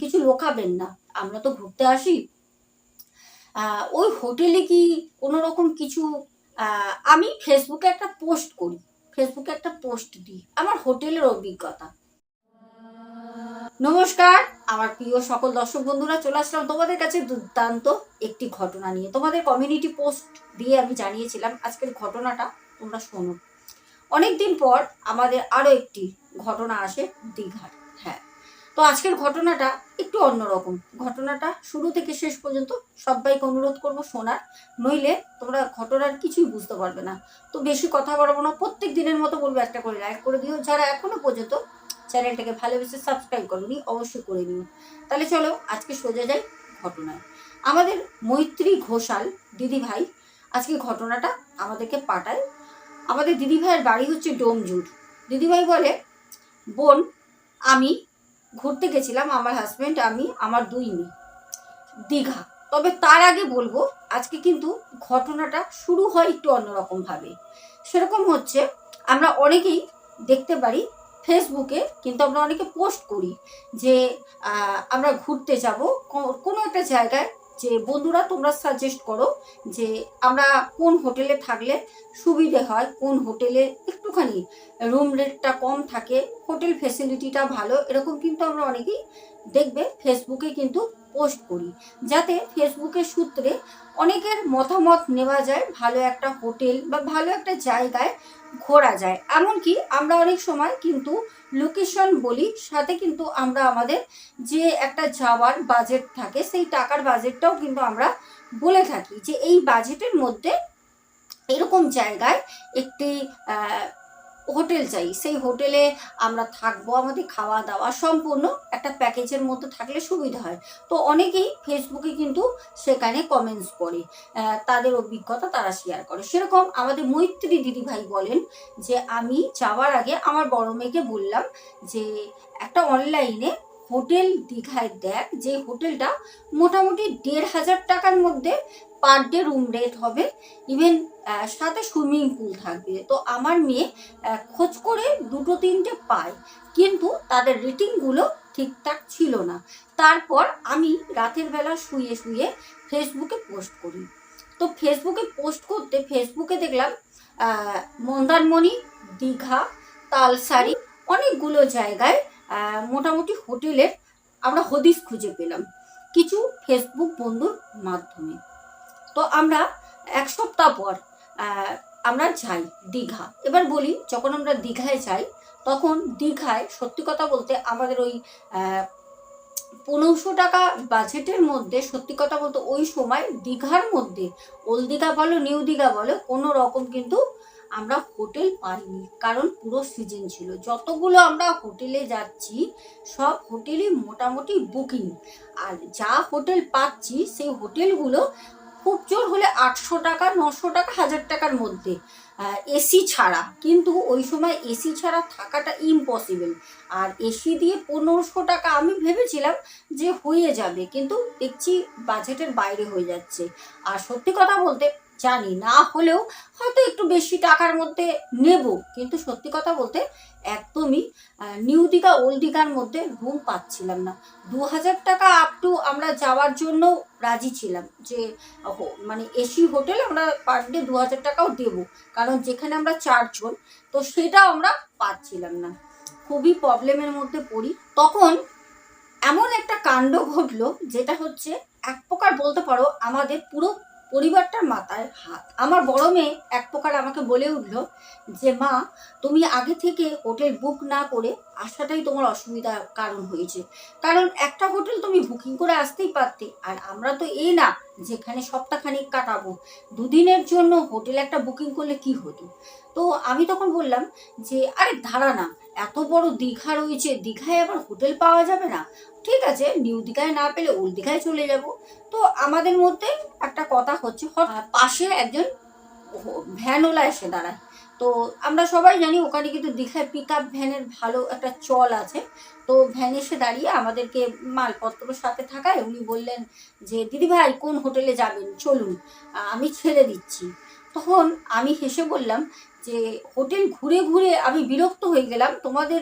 কিছু লোকাবেন না। আমরা তো ঘুরতে আসি। ওই হোটেলে কি কোনো রকম কিছু আমি ফেসবুকে একটা পোস্ট করি। ফেসবুকে একটা পোস্ট দিই। আমার হোটেলের অভিজ্ঞতা। নমস্কার, আমার প্রিয় সকল দর্শক বন্ধুরা, চলে আসলাম তোমাদের কাছে দুর্দান্ত একটি ঘটনা নিয়ে। তোমাদের কমিউনিটি পোস্ট দিয়ে আমি জানিয়েছিলাম আজকের ঘটনাটা, তোমরা শোনো। অনেকদিন পর আমাদের আরও একটি ঘটনা আসে দীঘার। হ্যাঁ তো আজকের ঘটনাটা একটু অন্যরকম। ঘটনাটা শুরু থেকে শেষ পর্যন্ত সবাইকে অনুরোধ করব শোনার। নইলে তোমরা ঘটনার কিছুই বুঝতে পারবে না। তো বেশি কথা বাড়াবো না, প্রত্যেক দিনের মতো বলব একটা করে লাইক করে দিও। যারা এখনও পর্যন্ত চ্যানেলটাকে ভালোবেসে সাবস্ক্রাইব করোনি, অবশ্যই করে নিও। তাহলে চলো আজকে সোজা যাই ঘটনায়। আমাদের মৈত্রী ঘোষাল দিদিভাই আজকে ঘটনাটা আমাদেরকে পাঠায়। আমাদের দিদিভাইয়ের বাড়ি হচ্ছে ডোমজুর। দিদিভাই বলে, বোন, আমি ঘুরতে গেছিলাম আমার হাজব্যান্ড আমি, আমার দুই মেয়ে, দীঘা। তবে তার আগে বলব, আজকে কিন্তু ঘটনাটা শুরু হয় একটু অন্যরকমভাবে সেরকম হচ্ছে, আমরা অনেকেই দেখতে পারি ফেসবুকে কিন্তু আমরা অনেকে পোস্ট করি যে আমরা ঘুরতে যাব কোনো একটা জায়গায় যে বন্ধুরা তোমরা সাজেস্ট করো যে আমরা কোন হোটেলে থাকলে সুবিধে হয়, কোন হোটেলে একটুখানি রুম রেটটা কম থাকে হোটেল ফেসিলিটিটা ভালো, এরকম কিন্তু আমরা অনেকেই দেখবে ফেসবুকে কিন্তু পোস্ট করি। যাতে ফেসবুকের সূত্রে অনেকের মতামত নেওয়া যায়, ভালো একটা হোটেল বা ভালো একটা জায়গায় ঘোরা যায়। এমনকি আমরা অনেক সময় কিন্তু লোকেশন বলি, সাথে কিন্তু আমরা আমাদের যে একটা যাওয়ার বাজেট থাকে, সেই টাকার বাজেটটাও কিন্তু আমরা বলে থাকি যে এই বাজেটের মধ্যে এরকম জায়গায় একটি হোটেল চাই। সেই হোটেলে আমরা থাকব, আমাদের খাওয়া দাওয়া সম্পূর্ণ একটা প্যাকেজের মধ্যে থাকলে সুবিধা হয়। তো অনেকেই ফেসবুকে কিন্তু সেখানে কমেন্টস করে তাদের অভিজ্ঞতা তারা শেয়ার করে। সেরকম আমাদের মৈত্রী দিদিভাই বলেন যে, আমি যাওয়ার আগে আমার বড় মেয়েকে বললাম যে, একটা অনলাইনে হোটেল দীঘায় দেখ, যে হোটেলটা মোটামুটি দেড় হাজার টাকার মধ্যে পার ডে রুম রেট হবে। ইভেন সাথে সুইমিং পুল থাকবে। তো আমার মেয়ে খোঁজ করে দুটো তিনটে পায়, কিন্তু তাদের রেটিংগুলো ঠিকঠাক ছিল না। তারপর আমি রাতের বেলা শুয়ে শুয়ে ফেসবুকে পোস্ট করি। তো ফেসবুকে পোস্ট করতে ফেসবুকে দেখলাম মন্দারমণি, দীঘা, তালসারি অনেকগুলো জায়গায় মোটামুটি হোটেলের আমরা হদিস খুঁজে পেলাম কিছু ফেসবুক বন্ধুর মাধ্যমে। তো আমরা এক সপ্তাহ পর আমরা যাই দীঘা। এবার বলি, যখন আমরা দীঘায় যাই, তখন দীঘায় সত্যি কথা বলতে আমাদের ওই পনেরোশো টাকা বাজেটের মধ্যে, সত্যি কথা বলতে ওই সময় দীঘার মধ্যে ওল্ড দীঘা বলো, নিউ দীঘা বলো, কোনো রকম কিন্তু আমরা হোটেল পাইনি, কারণ পুরো সিজন ছিল। যতগুলো আমরা হোটেলে যাচ্ছি, সব হোটেলে মোটামুটি বুকিং আর যা হোটেল পাচ্ছি, সেই হোটেলগুলো খুব জোর হলে আটশো টাকা, নশো টাকা, হাজার টাকার মধ্যে এসি ছাড়া। কিন্তু ওই সময় এসি ছাড়া থাকাটা ইম্পসিবল আর এসি দিয়ে পনেরোশো টাকা আমি ভেবেছিলাম যে হয়ে যাবে, কিন্তু দেখছি বাজেটের বাইরে হয়ে যাচ্ছে। আর সত্যি কথা বলতে জানি, না হলেও হয়তো একটু বেশি টাকার মধ্যে নেব। কিন্তু সত্যি কথা বলতে একদমই নিউ দীঘা ওল্ড দীঘার মধ্যে রুম পাচ্ছিলাম না। দু হাজার টাকা আপ টু আমরা যাওয়ার জন্য রাজি ছিলাম যে মানে এসি হোটেল আমরা পার ডে দু হাজার টাকাও দেবো। কারণ যেখানে আমরা চারজন তো সেটা আমরা পাচ্ছিলাম না। খুবই প্রবলেমের মধ্যে পড়ি। তখন এমন একটা কাণ্ড ঘটলো, যেটা হচ্ছে এক প্রকার বলতে পারো, আমাদের পুরো পরিবারটার মাথায় হাত। আমার বড় মেয়ে এক প্রকার আমাকে বলে উঠল যে, মা, তুমি আগে থেকে হোটেল বুক না করে আসাটাই তোমার অসুবিধার কারণ হয়েছে। কারণ একটা হোটেল তুমি বুকিং করে আসতেই পারতে। আর আমরা তো এই না, যেখানে সপ্তাহখানিক কাটাবো। দুদিনের জন্য হোটেল একটা বুকিং করলে কি হতো? তো আমি তখন বললাম যে, আরে ধারা না। এত বড় দীঘা রয়েছে, দীঘায় আবার হোটেল পাওয়া যাবে না? ঠিক আছে, নিউ দীঘায় না পেলে ওল্ড দীঘায় চলে যাব। তো আমাদের মধ্যে একটা কথা হচ্ছে পাশে একজন ভ্যানওয়ালা এসে দাঁড়ায়। তো আমরা সবাই জানি ওখানে কিন্তু দীঘায় পিক আপ ভ্যানের ভালো একটা চল আছে। তো ভ্যান এসে দাঁড়িয়ে আমাদেরকে মালপত্র সাথে থাকায় উনি বললেন যে দিদি ভাই কোন হোটেলে যাবেন? চলুন আমি ছেড়ে দিচ্ছি। তখন আমি হেসে বললাম যে, হোটেল ঘুরে ঘুরে আমি বিরক্ত হয়ে গেলাম। তোমাদের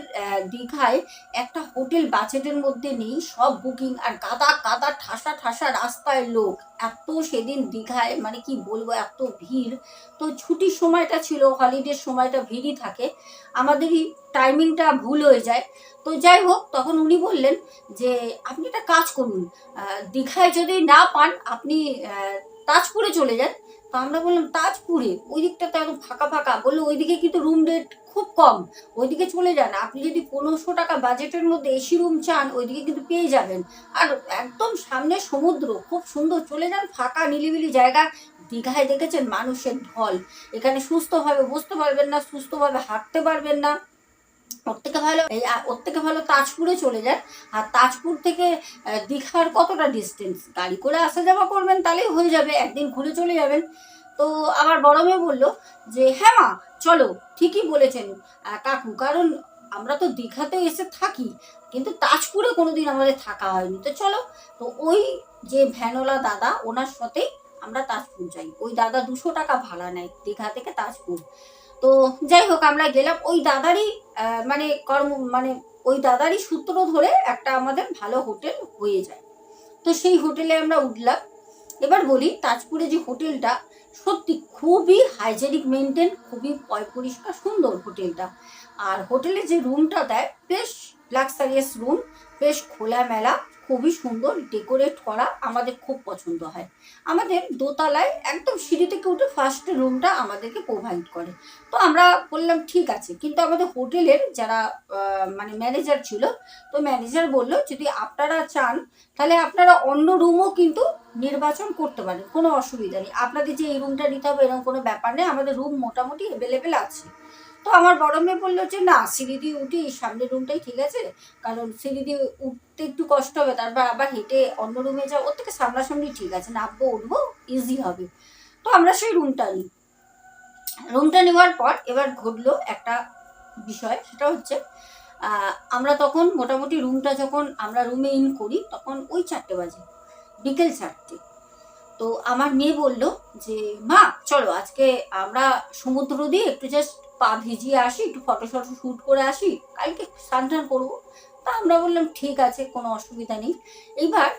দীঘায় একটা হোটেল বাজেটের মধ্যে নেই। সব বুকিং আর গাদা গাদা ঠাসা ঠাসা রাস্তায় লোক। এত সেদিন দীঘায় মানে কি বলব, এত ভিড়। তো ছুটির সময়টা ছিল হলিডের সময়টা ভিড়ই থাকে। আমাদেরই টাইমিংটা ভুল হয়ে যায়। তো যাই হোক, তখন উনি বললেন যে, আপনি একটা কাজ করুন। দীঘায় যদি না পান, আপনি তাজপুরে চলে যান। তো আমরা বললাম, তাজপুরে, ওই দিকটা তো একদম ফাঁকা ফাঁকা। বলল, ওইদিকে কিন্তু রুম রেট খুব কম। ওইদিকে চলে যান, আপনি যদি পনেরোশো টাকা বাজেটের মধ্যে এসি রুম চান, ওইদিকে কিন্তু পেয়ে যাবেন। আর একদম সামনে সমুদ্র, খুব সুন্দর। চলে যান, ফাঁকা নিলিবিলি জায়গা। দীঘায় দেখেছেন মানুষের ঢল। এখানে সুস্থভাবে বসতে পারবেন না, সুস্থভাবে হাঁটতে পারবেন না। ওর থেকে ভালো, এই ওর থেকে ভালো তাজপুরে চলে যান। আর তাজপুর থেকে দীঘার কতটা ডিস্টেন্স গাড়ি করে আসা যাওয়া করবেন, তাহলেই হয়ে যাবে, একদিন ঘুরে চলে যাবেন। তো আমার বড় মেয়ে বলল যে হ্যাঁ মা, চলো। ঠিকই বলেছেন। কাকু, কারণ আমরা তো দীঘাতেও এসে থাকি, কিন্তু তাজপুরে কোনোদিন আমাদের থাকা হয়নি। তো চলো, তো ওই যে ভ্যানোলা দাদা, ওনার সাথেই আমরা তাজপুর যাই। ওই দাদা দুশো টাকা ভাড়া নেয় দীঘা থেকে তাজপুর। তো যাই হোক, আমরা গেলাম ওই দাদারই মানে কর্ম মানে ওই দাদারই সূত্র ধরে একটা আমাদের ভালো হোটেল হয়ে যায়। তো সেই হোটেলে আমরা উঠলাম। এবার বলি, তাজপুরে যে হোটেলটা, সত্যি খুবই হাইজেনিক মেনটেন খুবই পরিষ্কার, সুন্দর হোটেলটা। আর হোটেলে যে রুমটা দেয়, বেশ লাক্সারিয়াস রুম বেশ খোলামেলা। খুবই সুন্দর ডেকোরেট করা আমাদের খুব পছন্দ হয়। আমাদের দোতলায় একদম সিঁড়ি থেকে উঠে ফার্স্ট রুমটা আমাদেরকে প্রোভাইড করে। তো আমরা বললাম, ঠিক আছে। কিন্তু আমাদের হোটেলের যারা মানে ম্যানেজার ছিল, তো ম্যানেজার বলল, যদি আপনারা চান, তাহলে আপনারা অন্য রুমও কিন্তু নির্বাচন করতে পারেন। কোনো অসুবিধা নেই। আপনাদের যে এই রুমটা নিতে হবে, এরকম কোনো ব্যাপার নেই। আমাদের রুম মোটামুটি অ্যাভেলেবেল আছে। তো আমার বড় মেয়ে বলল যে, না, সিঁড়ি দিয়ে উঠি এই সামনের রুমটাই ঠিক আছে। কারণ সিঁড়ি দিয়ে উঠতে একটু কষ্ট হবে। তারপর আবার হেঁটে অন্য রুমে যাও। ওর থেকে সামনাসামনি ঠিক আছে। নামবো, উঠবো ইজি হবে। তো আমরা সেই রুমটা নিই। রুমটা নেওয়ার পর এবার ঘটলো একটা বিষয়। সেটা হচ্ছে আমরা তখন মোটামুটি রুমটা যখন আমরা রুমে ইন করি, তখন ওই চারটে বাজে। বিকেল চারটে। তো আমার মেয়ে বলল যে, মা, চলো, আজকে আমরা সমুদ্র দিয়ে একটু জাস্ট পা ভিজিয়ে আসি, একটু ফটো শটো শ্যুট করে আসি, কালকে স্নান টান করব। তা আমরা বললাম, ঠিক আছে, কোনো অসুবিধা নেই। এইবার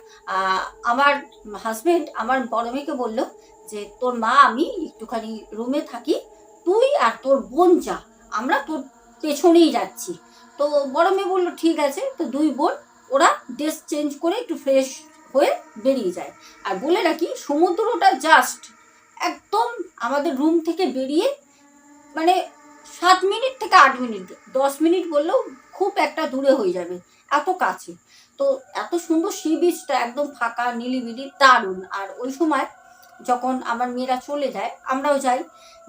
আমার হাজব্যান্ড আমার বড় মেয়েকে বলল যে, তোর মা, আমি একটুখানি রুমে থাকি, তুই আর তোর বোন যা, আমরা তোর পেছনেই যাচ্ছি। তো বড় মেয়ে বলল, ঠিক আছে। তো দুই বোন, ওরা ড্রেস চেঞ্জ করে একটু ফ্রেশ হয়ে বেরিয়ে যায়। আর বলে রাখি, সমুদ্রটা জাস্ট একদম আমাদের রুম থেকে বেরিয়ে মানে সাত মিনিট থেকে আট মিনিট, দশ মিনিট বললেও খুব একটা দূরে হয়ে যাবে, এত কাছে। তো এত সুন্দর সি বিচটা একদম ফাঁকা নিলিবিলি দারুণ। আর ওই সময় যখন আমার মেয়েরা চলে যায়, আমরাও যাই।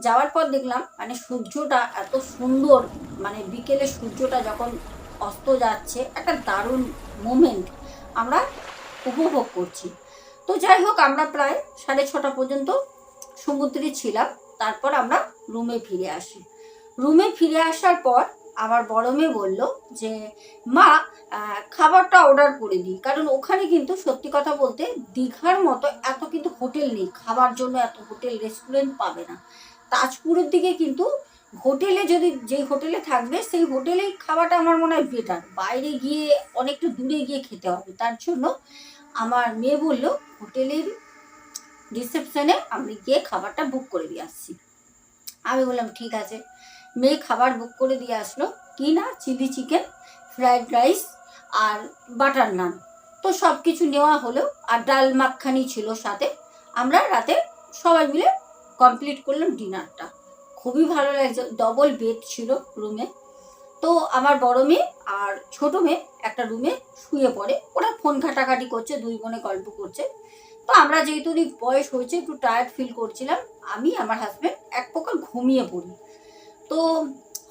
যাওয়ার পর দেখলাম মানে সূর্যটা এত সুন্দর মানে বিকেলে সূর্যটা যখন অস্ত যাচ্ছে, একটা দারুণ মোমেন্ট আমরা উপভোগ করছি। তো যাই হোক, আমরা প্রায় সাড়ে ছটা পর্যন্ত সমুদ্রে ছিলাম। তারপর আমরা রুমে ফিরে আসি। রুমে ফিরে আসার পর আমার বড় মেয়ে বলল যে, মা খাবারটা অর্ডার করে দিই। কারণ ওখানে কিন্তু সত্যি কথা বলতে দীঘার মতো এত কিন্তু হোটেল নেই। খাবার জন্য এত হোটেল রেস্টুরেন্ট পাবে না। তাজপুরের দিকে কিন্তু হোটেলে যদি যেই হোটেলে থাকবে, সেই হোটেলেই খাওয়াটা আমার মনে হয় বেটার বাইরে গিয়ে অনেকটা দূরে গিয়ে খেতে হবে। তার জন্য আমার মেয়ে বলল, হোটেলের রিসেপশনে আমি গিয়ে খাবারটা বুক করে দিয়ে আসছি। আমি বললাম, ঠিক আছে। মেয়ে খাবার বুক করে দিয়ে আসলো। কি না? চিলি চিকেন ফ্রায়েড রাইস আর বাটার নান তো সব কিছু নেওয়া হলো আর ডাল মাখানি ছিল সাথে। আমরা রাতে সবাই মিলে কমপ্লিট করলাম ডিনারটা। খুবই ভালো লাগছে ডবল বেড ছিল রুমে তো আমার বড় মেয়ে আর ছোট মেয়ে একটা রুমে শুয়ে পড়ে। ওরা ফোন ঘাটাঘাটি করছে, দুই বোনে গল্প করছে। তো আমরা যেহেতু বয়স হয়েছে, একটু টায়ার্ড ফিল করছিলাম। আমি, আমার হাজব্যান্ড এক প্রকার ঘুমিয়ে পড়ি। তো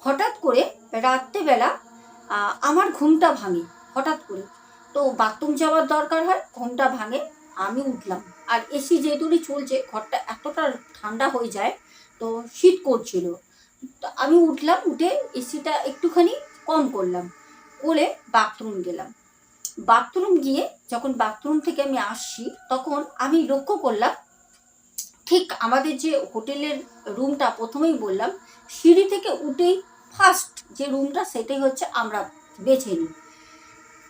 হঠাৎ করে রাত্রেবেলা আমার ঘুমটা ভাঙে, হঠাৎ করে। তো বাথরুম যাওয়ার দরকার হয়, ঘুমটা ভাঙে, আমি উঠলাম। আর এসি যেহেতুই চলছে, ঘরটা এতটা ঠান্ডা হয়ে যায়, তো শীত করছিল। তো আমি উঠলাম, উঠে এসিটা একটুখানি কম করলাম, করে বাথরুম গেলাম। বাথরুম গিয়ে যখন বাথরুম থেকে আমি আসছি, তখন আমি লক্ষ্য করলাম ঠিক আমাদের যে হোটেলের রুমটা প্রথমেই বললাম, সিঁড়ি থেকে উঠেই ফার্স্ট যে রুমটা, সেটাই হচ্ছে আমরা বেছে নিই।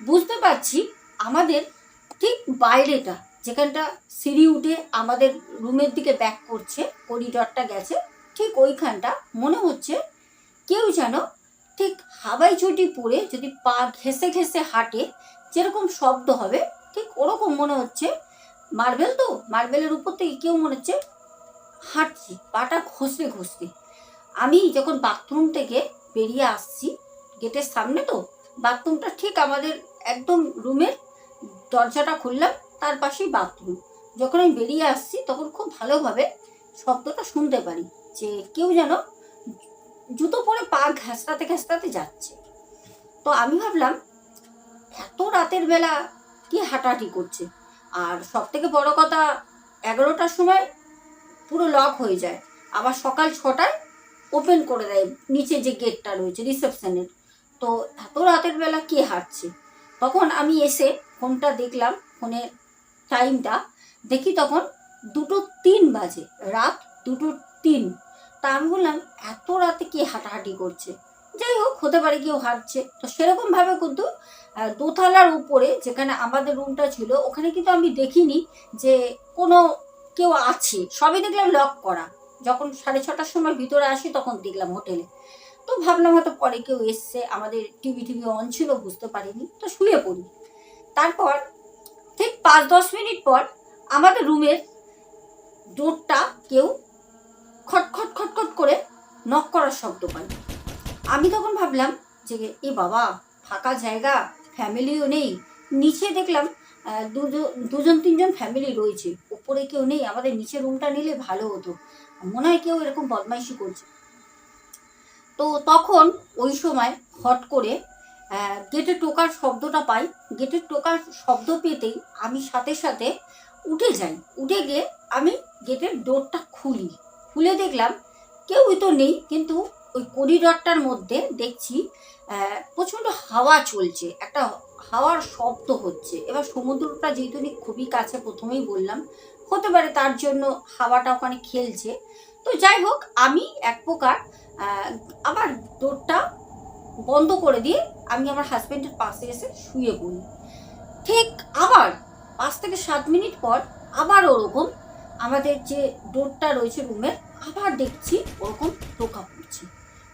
বুঝতে পারছি আমাদের ঠিক বাইরেটা, যেখানটা সিঁড়ি উঠে আমাদের রুমের দিকে ব্যাক করছে করিডরটা গেছে, ঠিক ওইখানটা মনে হচ্ছে কেউ যেন ঠিক হাওয়াই চটি পরে যদি পা ঘেসে ঘেসে হাঁটে, যেরকম শব্দ হবে, ঠিক ওরকম মনে হচ্ছে মার্বেল তো? মার্বেলের উপর থেকে কেউ মনে হচ্ছে হাঁটছি, পাটা ঘষতে ঘষতে। আমি যখন বাথরুম থেকে বেরিয়ে আসছি গেটের সামনে তো বাথরুমটা ঠিক আমাদের একদম রুমের দরজাটা খুললাম, তার পাশেই বাথরুম যখন আমি বেরিয়ে আসছি, তখন খুব ভালোভাবে শব্দটা শুনতে পারি যে কেউ যেন জুতো পরে পা ঘেঁচড়াতে ঘেঁচড়াতে যাচ্ছে। তো আমি ভাবলাম, এত রাতের বেলা কি হাঁটাহাঁটি করছে? আর সব থেকে বড় কথা, এগারোটার সময় পুরো লক হয়ে যায়। আবার সকাল ছটায় ওপেন করে দেয়, নিচে যে গেটটা রয়েছে রিসেপশনের তো এত রাতের বেলা কে হাঁটছে? তখন আমি এসে ফোনটা দেখলাম ফোনের টাইমটা দেখি তখন দুটো তিন বাজে, রাত দুটো তিন। তা আমি বললাম, এত রাতে কে হাঁটাহাঁটি করছে? যাই হোক, হতে পারে কেউ হাঁটছে। তো সেরকমভাবে কিন্তু দোতলার উপরে যেখানে আমাদের রুমটা ছিল, ওখানে কিন্তু আমি দেখিনি যে কোনো কেউ আছে। সবই দেখলাম লক করা। যখন সাড়ে ছটার সময় ভিতরে আসি, তখন দেখলাম হোটেলে। তো ভাবলাম হয়তো পরে কেউ এসছে, আমাদের টিভি টিভি অন ছিল, বুঝতে পারিনি। তো শুয়ে পড়ি। তারপর ঠিক পাঁচ দশ মিনিট পর আমাদের রুমের ডোরটা কেউ খটখট খটখট করে নক করার শব্দ পাই আমি তখন ভাবলাম যে, এ বাবা, ফাঁকা জায়গা, ফ্যামিলিও নেই। নিচে দেখলাম দুজন, তিনজন ফ্যামিলি রয়েছে। ওপরে কেউ নেই, আমাদের নিচে রুমটা নিলে ভালো হতো। মনে হয় কেউ এরকম বদমাইশি করছে। তো তখন ওই সময় হট করে গেটে টোকার শব্দটা পাই। গেটের টোকার শব্দ পেতেই আমি সাথে সাথে উঠে যাই। উঠে গিয়ে আমি গেটের ডোরটা খুলি। খুলে দেখলাম, কেউই তো নেই, কিন্তু ওই করিডরটার মধ্যে দেখছি প্রচণ্ড হাওয়া চলছে। একটা হাওয়ার শব্দ হচ্ছে। এবার সমুদ্রটা যেহেতু খুবই কাছে প্রথমেই বললাম, হতে পারে তার জন্য হাওয়াটা ওখানে খেলছে। তো যাই হোক, আমি এক প্রকার আবার ডোরটা বন্ধ করে দিয়ে আমি আমার হাজব্যান্ডের পাশে এসে শুয়ে পড়ি। ঠিক আবার পাঁচ থেকে সাত মিনিট পর আবার ওরকম আমাদের যে ডোরটা রয়েছে রুমের আবার দেখছি ওরকম টোকা পড়ছে।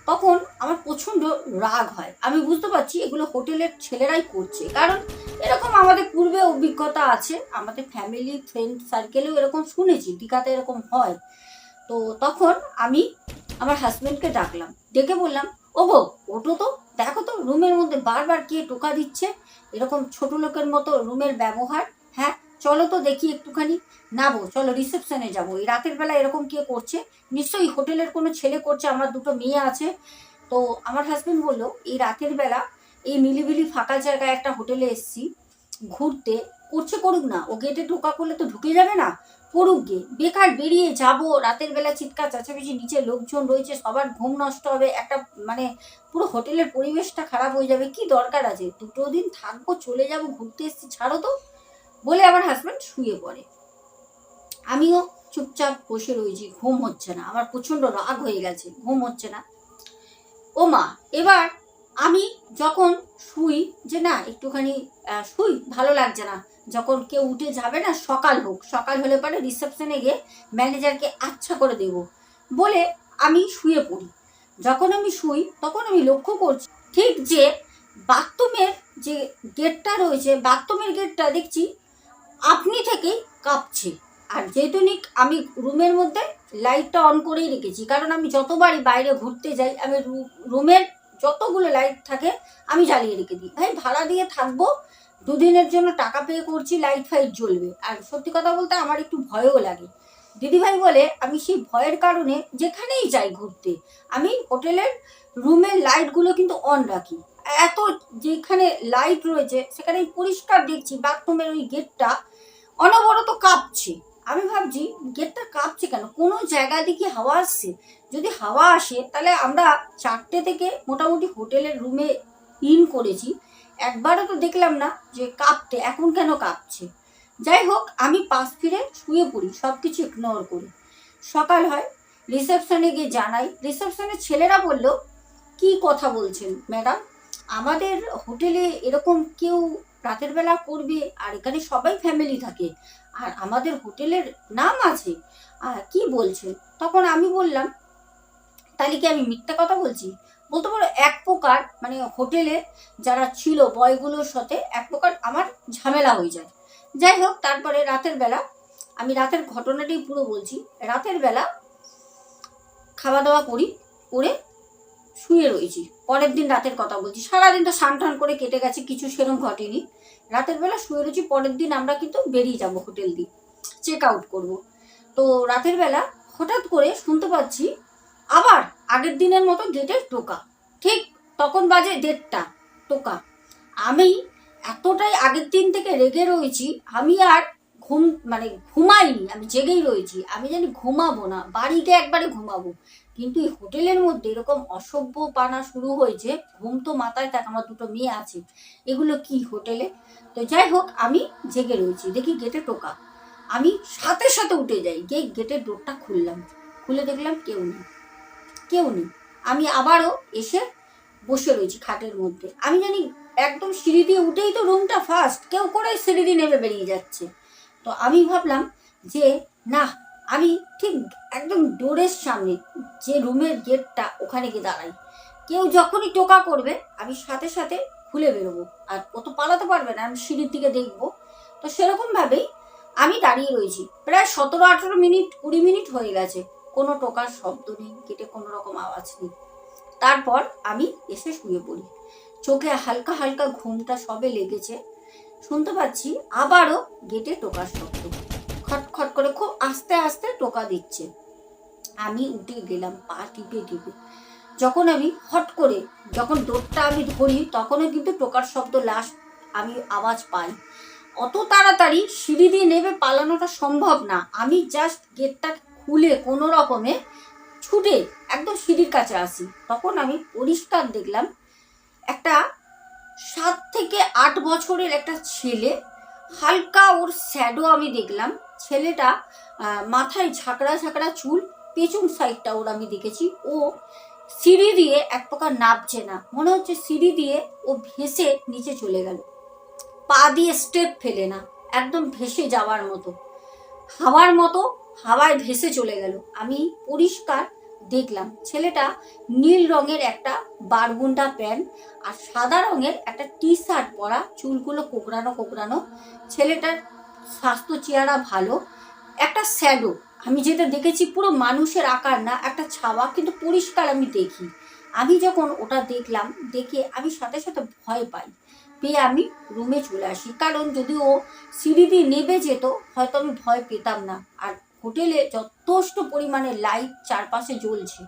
তখন আমার প্রচণ্ড রাগ হয়। আমি বুঝতে পারছি এগুলো হোটেলের ছেলেরাই করছে। কারণ এরকম আমাদের পূর্বে অভিজ্ঞতা আছে, আমাদের ফ্যামিলি ফ্রেন্ড সার্কেলেও এরকম শুনেছি, দীঘাতে এরকম হয়। তো তখন আমি আমার হাজব্যান্ডকে ডাকলাম। ডেকে বললাম ও গো ওটো তো? দেখো তো, রুমের মধ্যে বারবার কে টোকা দিচ্ছে। এরকম ছোট লোকের মতো রুমের ব্যবহার হ্যাঁ? চলো তো দেখি একটুখানি। নাবো, চলো রিসেপশনে যাব। এই রাতের বেলা এরকম কে করছে? নিশ্চয়ই হোটেলের কোনো ছেলে করছে, আমার দুটো মেয়ে আছে। তো আমার হাজব্যান্ড বলল, এই রাতের বেলা এই নিলিবিলি ফাঁকা জায়গায় একটা হোটেলে এসছি, ঘুরতে। করছে করুক না, ও গেটে ঢোকা করলে তো ঢুকে যাবে না? করুক গে। বেকার বেরিয়ে যাব, রাতের বেলা চিৎকার চেঁচামেচি নিচে লোকজন রয়েছে, সবার ঘুম নষ্ট হবে, একটা মানে পুরো হোটেলের পরিবেশটা খারাপ হয়ে যাবে, কি দরকার আছে? দুটো দিন থাকব, চলে যাব, ঘুরতে এসছি, ছাড়ো তো। বলে আমার হাজব্যান্ড শুয়ে পড়ে। আমিও চুপচাপ বসে রয়েছি, ঘুম হচ্ছে না। আমার প্রচণ্ড রাগ হয়ে গেছে, ঘুম হচ্ছে না। ও মা, এবার আমি যখন শুই, যে না, একটুখানি শুই, ভালো লাগছে না। যখন কেউ উঠে যাবে না, সকাল হোক, সকাল হলে পরে রিসেপশনে গিয়ে ম্যানেজারকে আচ্ছা করে দেব বলে আমি শুয়ে পড়ি। যখন আমি শুই, তখন আমি লক্ষ্য করছি, ঠিক যে বাথরুমের যে গেটটা রয়েছে, বাথরুমের গেটটা দেখছি আপনি থেকেই কাঁপছে। আর যেহেতু আমি রুমের মধ্যে লাইটটা অন করেই রেখেছি, কারণ আমি যতবারই বাইরে ঘুরতে যাই, আমি রুমের যতগুলো লাইট থাকে, আমি জ্বালিয়ে রেখে দিই। ভাই ভাড়া দিয়ে থাকব, দুদিনের জন্য টাকা পে করছি, লাইট ফাইট জ্বলবে। আর সত্যি কথা বলতে আমার একটু ভয়ও লাগে। দিদিভাই বলে, আমি সেই ভয়ের কারণে যেখানেই যাই ঘুরতে, আমি হোটেলের রুমের লাইটগুলো কিন্তু অন রাখি। এত যেখানে লাইট রয়েছে, সেখানে পরিষ্কার দেখছি বাথরুমের ওই গেটটা অনবরত কাঁপছে। আমি ভাবছি গেটটা কাঁপছে কেন? কোনো জায়গা দিয়ে কি হাওয়া আসছে? যদি হাওয়া আসে, তাহলে আমরা চারটে থেকে মোটামুটি হোটেলের রুমে ইন করেছি। একবারও তো দেখলাম না যে কাঁপতে এখন কেন কাঁপছে? যাই হোক, আমি পাশ ফিরে শুয়ে পড়ি সব কিছু ইগনোর করি। সকাল হয় রিসেপশনে গিয়ে জানাই। রিসেপশনের ছেলেরা বলল, কি কথা বলছেন ম্যাডাম আমাদের হোটেলে এরকম কেউ রাতের বেলা করবে, আর এখানে সবাই ফ্যামিলি থাকে। আর আমাদের হোটেলের নাম আছে। আর কি বলছেন তখন আমি বললাম, তাহলে কি আমি মিথ্যা কথা বলছি? বলতে পারো এক প্রকার মানে হোটেলে যারা ছিল বয়গুলোর সাথে এক প্রকার আমার ঝামেলা হয়ে যায়। যাই হোক, তারপরে রাতের বেলা, আমি রাতের ঘটনাটাই পুরো বলছি। রাতের বেলা খাওয়া দাওয়া করি, করে শুয়ে রয়েছি। পরের দিন রাতের কথা বলছি। সারাদিন তো স্নান টান করে কেটে গেছে, কিছু সেরকম ঘটেনি। রাতের বেলা শুয়ে রয়েছি, পরের দিন আমরা কিন্তু বেরিয়ে যাব হোটেল দিয়ে। চেক আউট করব। তো রাতের বেলা হঠাৎ করে শুনতে পাচ্ছি, আবার আগের দিনের মতো গেটে টোকা। ঠিক তখন বাজে দেড়টা টোকা। আমি এতটাই আগের দিন থেকে রেগে রয়েছি, আমি আর ঘুম মানে ঘুমাইনি, আমি জেগেই রয়েছি। আমি জানি ঘুমাবো না, বাড়িতে একবারে ঘুমাবো। কিন্তু এই হোটেলের মধ্যে এরকম অসভ্য পানা শুরু হয়েছে, ঘুম তো মাথায় থাক, আমার দুটো মেয়ে আছে। এগুলো কি হোটেলে? তো যাই হোক, আমি জেগে রয়েছি। দেখি গেটে টোকা। আমি সাথে সাথে উঠে যাই। গিয়ে গেটের ডোরটা খুললাম। খুলে দেখলাম কেউ নেই। কেউ নেই। আমি আবারও এসে বসে রয়েছি খাটের মধ্যে। আমি জানি একদম সিঁড়ি দিয়ে উঠেই তো রুমটা ফার্স্ট কেউ করে সিঁড়ি দিয়ে নেমে বেরিয়ে যাচ্ছে। তো আমি ভাবলাম যে না আমি ঠিক একদম ডোরের সামনে যে রুমের গেটটা ওখানে গিয়ে দাঁড়াই। কেউ যখনই টোকা করবে, আমি সাথে সাথে খুলে বেরোবো। আর ও তো পালাতে পারবে না, আমি সিঁড়ির দিকে দেখব। তো সেরকমভাবেই আমি দাঁড়িয়ে রয়েছি। প্রায় সতেরো আঠেরো মিনিট, কুড়ি মিনিট হয়ে গেছে। কোনো টোকার শব্দ নেই কেটে কোনো রকম আওয়াজ নেই। তারপর আমি এসে শুয়ে পড়ি। চোখে হালকা হালকা ঘুমটা সবে লেগেছে। শুনতে পাচ্ছি আবারও গেটে টোকার শব্দ। খটখট করে খুব আস্তে আস্তে টোকা দিচ্ছে। আমি উঠে গেলাম, পা টিপে টিপে। যখন আমি হট করে যখন ডোরটা আমি ধরি, তখনও কিন্তু টোকার শব্দ লাস্ট আমি আওয়াজ পাই। অত তাড়াতাড়ি সিঁড়ি দিয়ে নেবে পালানোটা সম্ভব না। আমি জাস্ট গেটটা খুলে কোনো রকমে ছুটে একদম সিঁড়ির কাছে আসি। তখন আমি পরিষ্কার দেখলাম, একটা সাত থেকে আট বছরের একটা ছেলে, হালকা ওর শ্যাডো আমি দেখলাম। ছেলেটা মাথায় ঝাঁকড়া ঝাঁকড়া চুল, পেছন সাইডটা ওর আমি দেখেছি। ও সিঁড়ি দিয়ে এক প্রকার নামছে না। মনে হচ্ছে সিঁড়ি দিয়ে ও ভেসে নিচে চলে গেল। পা দিয়ে স্টেপ ফেলে না, একদম ভেসে যাওয়ার মতো। হাওয়ার মতো হাওয়ায় ভেসে চলে গেল। আমি পরিষ্কার দেখলাম, ছেলেটা নীল রঙের একটা বারগুন্ডা প্যান্ট আর সাদা রঙের একটা টি শার্ট পরা চুলগুলো কোকড়ানো কোকড়ানো ছেলেটার স্বাস্থ্য চেহারা ভালো, একটা শ্যাডো আমি যেটা দেখেছি পুরো মানুষের আকার না, একটা ছাওয়া, কিন্তু পরিষ্কার আমি দেখি। আমি যখন ওটা দেখলাম, দেখে আমি সাথে সাথে ভয় পাই। পেয়ে আমি রুমে চলে আসি। কারণ যদি ও সিঁড়ি দিয়ে নেবে যেত, হয়তো আমি ভয় পেতাম না। আর হোটেলে যথেষ্ট পরিমাণে লাইট চারপাশে জ্বলছে।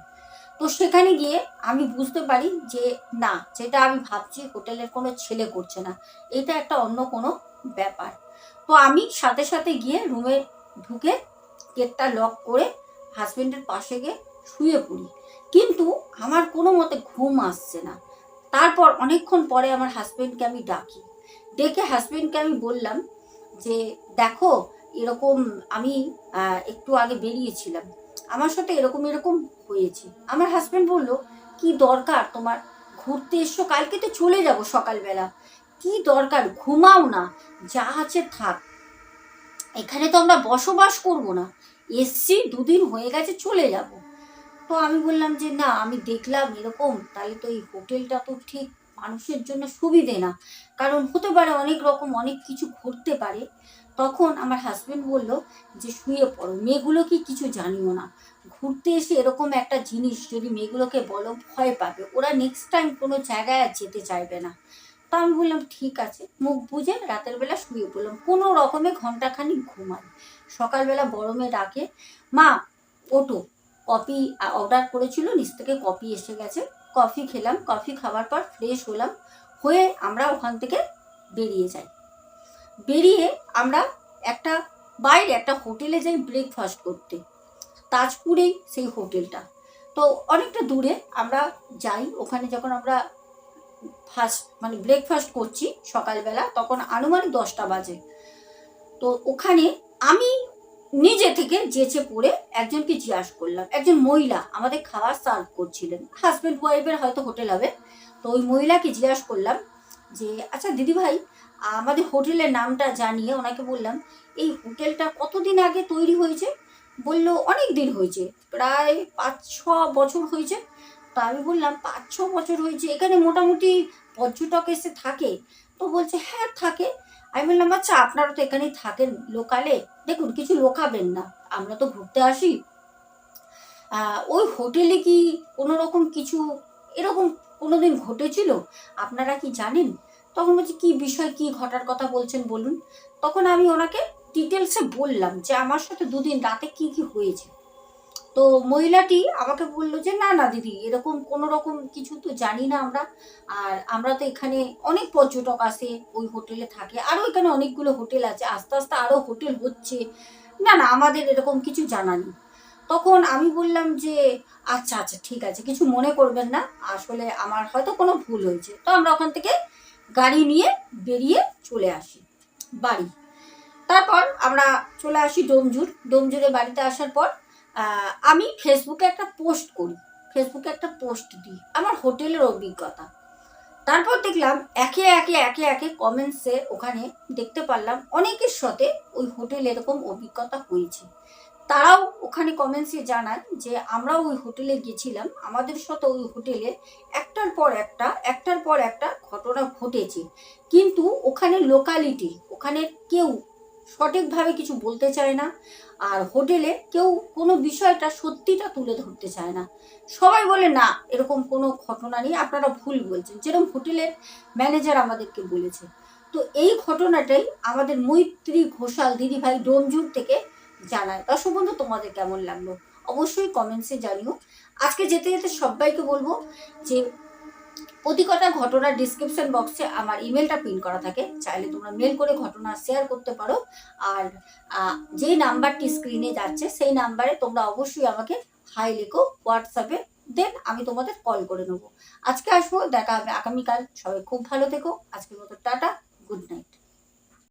তো সেখানে গিয়ে আমি বুঝতে পারি যে, না, যেটা আমি ভাবছি হোটেলের কোনো ছেলে করছে না। এটা একটা অন্য কোনো ব্যাপার। তো আমি সাথে সাথে গিয়ে রুমে ঢুকে গেটটা লক করে হাজব্যান্ডের পাশে গিয়ে শুয়ে পড়ি। কিন্তু আমার কোনো মতে ঘুম আসছে না। তারপর অনেকক্ষণ পরে আমার হাজব্যান্ডকে আমি ডাকি। ডেকে হাজব্যান্ডকে আমি বললাম যে, দেখো, এরকম আমি একটু আগে বেরিয়েছিলাম। আমার সাথে এরকম এরকম হয়েছে। আমার হাজব্যান্ড বলল, কি দরকার তোমার? ঘুরতে এসো কালকে তো চলে যাব সকালবেলা। কি দরকার? ঘুমাও না। যা আছে থাক। এখানে তো আমরা বসবাস করব না। এসছি, দুদিন হয়ে গেছে, চলে যাব। তো আমি বললাম যে, না, আমি দেখলাম এরকম। তাহলে তো এই হোটেলটা তো ঠিক মানুষের জন্য সুবিধে না। কারণ হতে পারে অনেক রকম, অনেক কিছু ঘটতে পারে। তখন আমার হাজবেন্ড বলল যে, শুয়ে পড়ো। মেয়েগুলো কি কিছু জানিও না। ঘুরতে এসে এরকম একটা জিনিস যদি মেয়েগুলোকে বলো, ভয় পাবে। ওরা নেক্সট টাইম কোনো জায়গায় আর যেতে চাইবে না। তো আমি বললাম, ঠিক আছে। মুখ বুঝে রাতের বেলা শুয়ে পড়লাম। কোনো রকমে ঘন্টাখানিক ঘুমাই। সকালবেলা বড় ডাকে, মা ওটো কফি অর্ডার করেছিল, নিচ থেকে কফি এসে গেছে। কফি খেলাম। কফি খাওয়ার পর ফ্রেশ হলাম। হয়ে আমরা ওখান থেকে বেরিয়ে যাই। বেরিয়ে আমরা একটা, বাইরে একটা হোটেলে যাই ব্রেকফাস্ট করতে। তাজপুরেই সেই হোটেলটা। তো অনেকটা দূরে আমরা যাই। ওখানে যখন আমরা ফার্স্ট মানে ব্রেকফাস্ট করছি সকালবেলা, তখন আনুমানিক দশটা বাজে। তো ওখানে আমি নিজে থেকে যেচে পড়ে একজনকে জিজ্ঞাসা করলাম, একজন মহিলা আমাদের খাবার সার্ভ করছিলেন। হাজব্যান্ড ওয়াইফের হয়তো হোটেল হবে। তো ওই মহিলাকে জিজ্ঞাসা করলাম যে আচ্ছা দিদি ভাই, আমাদের হোটেলের নামটা জানিয়ে ওনাকে বললাম, এই হোটেলটা কতদিন আগে তৈরি হয়েছে? বলল, অনেক দিন হয়েছে, প্রায় পাঁচ ছ বছর হয়েছে। তো আমি বললাম, পাঁচ, ছ বছর হয়েছে, এখানে মোটামুটি পর্যটক এসে থাকে। তো বলছে হ্যাঁ থাকে। আমি বললাম আচ্ছা আপনারা তো এখানেই থাকেন লোকালে। দেখুন, কিছু লোকাবেন না, আমরা তো ঘুরতে আসি। ওই হোটেলে কি কোনো রকম কিছু, এরকম কোনোদিন ঘটেছিল? আপনারা কি জানেন? তখন বলছি, কি বিষয়, কি ঘটার কথা বলছেন বলুন। তখন আমি ওনাকে ডিটেলসে বললাম যে, আমার সাথে দুদিন, রাতে কি কি হয়েছে? তো মহিলাটি আমাকে বলল যে, না না, দিদি, এরকম কোনো রকম কিছু তো জানি না আমরা। আর আমরা তো এখানে অনেক পর্যটক আসে, ওই হোটেলে থাকে। আরও এখানে অনেকগুলো হোটেল আছে, আস্তে আস্তে আরও হোটেল হচ্ছে। না না, আমাদের এরকম কিছু জানা নেই। তখন আমি বললাম যে আচ্ছা আচ্ছা ঠিক আছে, কিছু মনে করবেন না। আসলে আমার হয়তো কোনো ভুল হয়েছে। তো আমরা ওখান থেকে গাড়ি নিয়ে বেরিয়ে চলে আসি, বাড়ি। তারপর আমরা চলে আসি ডোমজুর। ডোমজুরে বাড়িতে আসার পর আমি ফেসবুকে একটা পোস্ট করি। ফেসবুকে একটা পোস্ট দিই। আমার হোটেলের অভিজ্ঞতা। তারপর দেখলাম একে একে একে একে কমেন্টসে ওখানে দেখতে পারলাম অনেকের সাথে ওই হোটেল এরকম অভিজ্ঞতা হয়েছে। তারাও ওখানে কমেন্টসে জানায় যে, আমরাও ওই হোটেলে গেছিলাম। আমাদের সাথে ওই হোটেলে একটার পর একটা, একটার পর একটা ঘটনা ঘটেছে। কিন্তু ওখানে লোকালিটি ওখানে কেউ সঠিকভাবে কিছু বলতে চায় না। আর হোটেলে কেউ কোনো বিষয়টা সত্যিটা তুলে ধরতে চায় না। সবাই বলে, না, এরকম কোনো ঘটনা নেই, আপনারা ভুল বলছেন। যেরকম হোটেলের ম্যানেজার আমাদেরকে বলেছে। তো এই ঘটনাটাই আমাদের মৈত্রী ঘোষাল দিদিভাই ডোমজুর থেকে জানায়। দর্শক বন্ধু, তোমাদের কেমন লাগল? অবশ্যই কমেন্টসে জানিও। আজকে যেতে যেতে সবাইকে বলব যে প্রতি কটা ঘটনার ডিসক্রিপশন বক্সে আমার ইমেলটা প্রিন্ট করা থাকে। চাইলে তোমরা মেল করে ঘটনা শেয়ার করতে পারো। আর যেই নাম্বারটি স্ক্রিনে যাচ্ছে, সেই নাম্বারে তোমরা অবশ্যই আমাকে হাই লেখো হোয়াটসঅ্যাপে দেন আমি তোমাদের কল করে নেব। আজকে আসব, দেখা হবে আগামীকাল। সবাই খুব ভালো থেকো। আজকের মতো টাটা গুড নাইট